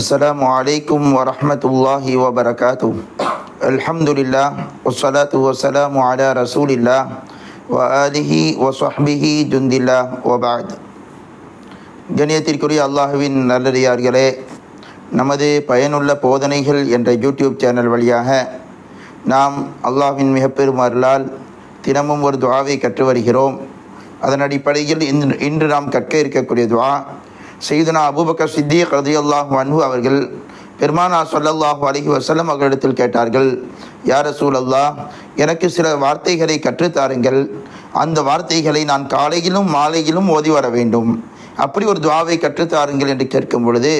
السلام عليكم ورحمة الله وبركاته الحمد لله والصلاة والسلام على رسول الله وآله وصحبه جند الله وبعد கணியத்திற்குரிய அல்லாஹுவின் நல்லடியார்களே நமது பயனுள்ள போதனைகள் என்ற யூடியூப் சேனல் வழியாக நாம் அல்லாஹ்வின் மிகப்பெரும் அருளால் தினமும் ஒரு துவாவை கற்று வருகிறோம் அதன் அடிப்படையில் இன்று இன்று நாம் கற்க இருக்கக்கூடிய துவா செய்தனா அபூபக்கர் சித்திக் ரதியல்லாஹு அன்பு அவர்கள் பெருமானா சொல்லல்லாஹு அலஹி வஸல்லம் அவர்களிடத்தில் கேட்டார்கள் யார் ரசூல் அல்லாஹ் எனக்கு சில வார்த்தைகளை கற்றுத்தாருங்கள் அந்த வார்த்தைகளை நான் காலையிலும் மாலையிலும் ஓதி வர வேண்டும். அப்படி ஒரு துவாவை கற்றுத்தாருங்கள் என்று கேட்கும் பொழுது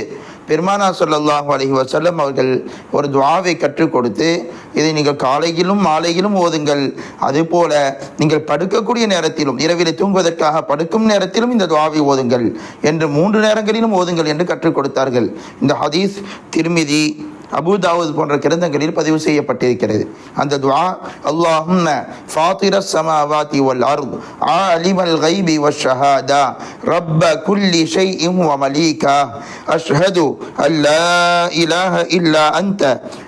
பெருமானா சொல்லாஹு அலஹி வசல்லம் அவர்கள் ஒரு துவாவை கற்றுக் கொடுத்து இதை நீங்கள் காலையிலும் மாலையிலும் ஓதுங்கள். அதுபோல நீங்கள் படுக்கக்கூடிய நேரத்திலும் இரவில் தூங்குவதற்காக படுக்கும் நேரத்திலும் இந்த துவாவை ஓதுங்கள். என்று மூன்று நேரங்களிலும் ஓதுங்கள் என்று கற்றுக் கொடுத்தார்கள். இந்த ஹதீஸ் திருமிதி அபு போன்ற கிரந்தங்களில் பதிவு செய்யப்பட்டிருக்கிறது. அந்த துவா அல்லாஹும் ஃபாத்திர சமாவாதி வல் ஆ அலிமல் கைபி வஷஹாதா ரப்ப குல்லி ஷைஇன் வ மலீகா அஷ்ஹது அல்லா இலாஹ இல்லா அந்த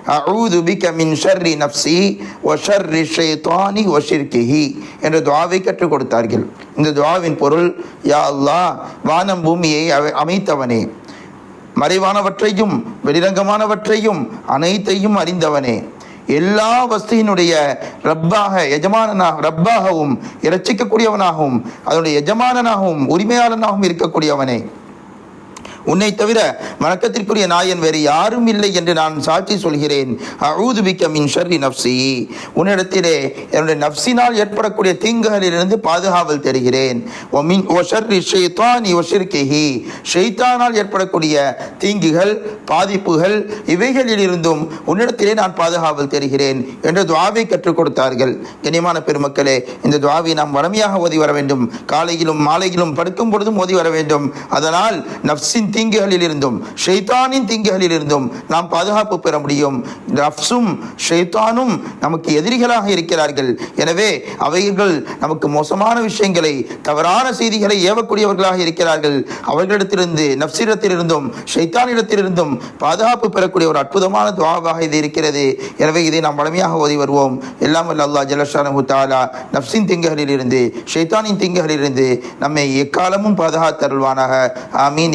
அஊது பிக மின் ஷர்ரி நப்சி வ ஷர்ரி ஷைத்தானி வ ஷிர்கிஹி என்ற துவாவை கற்றுக் கொடுத்தார்கள். இந்த துவாவின் பொருள் யா அல்லாஹ் வானம் பூமியை அவை- அமைத்தவனே மறைவானவற்றையும் வெளிரங்கமானவற்றையும் அனைத்தையும் அறிந்தவனே. எல்லா வஸ்தியினுடைய ரப்பாக எஜமானனாக ரப்பாகவும் இரட்சிக்கக்கூடியவனாகவும் அதனுடைய எஜமானனாகவும் உரிமையாளனாகவும் இருக்கக்கூடியவனே. உன்னை தவிர வணக்கத்திற்குரிய நாயன் வேறு யாரும் இல்லை என்று நான் சாட்சி சொல்கிறேன். அஊது மின் ஷர்ரி நப்சி உன்னிடத்திலே என்னுடைய நப்சினால் ஏற்படக்கூடிய தீங்குகளிலிருந்து பாதுகாவல் தருகிறேன் ஓ மின் ஒ ஷர்ரி ஷைத்தான் ஒ ஷிர்கிஹி. ஏற்படக்கூடிய தீங்குகள் பாதிப்புகள் இவைகளிலிருந்தும் உன்னிடத்திலே நான் பாதுகாவல் தருகிறேன் என்ற துவாவை கற்றுக் கொடுத்தார்கள். கண்ணியமான பெருமக்களே இந்த துவாவை நாம் வளமையாக ஓதி வர வேண்டும். காலையிலும் மாலையிலும் படுக்கும் பொழுதும் ஓதி வர வேண்டும். அதனால் நப்சின் தீங்குகளில் இருந்தும் ஷைத்தானின் தீங்குகளில் இருந்தும் நாம் பாதுகாப்பு பெற முடியும். நப்சும் ஷைத்தானும் நமக்கு எதிரிகளாக இருக்கிறார்கள். எனவே அவைகள் நமக்கு மோசமான விஷயங்களை தவறான செய்திகளை ஏவக்கூடியவர்களாக இருக்கிறார்கள். அவர்களிடத்திலிருந்து நப்சிடத்திலிருந்தும் ஷைத்தானிடத்திலிருந்தும் பாதுகாப்பு பெறக்கூடிய ஒரு அற்புதமான துவாவாக இது இருக்கிறது. எனவே இதை நாம் வளமையாக ஓதி வருவோம். எல்லாம் வல்ல அல்லாஹ் ஜலஷானு தாலா நப்சின் திங்குகளில் இருந்து ஷைத்தானின் திங்குகளில் இருந்து நம்மை எக்காலமும் பாதுகாத்தருள்வானாக. ஆமீன்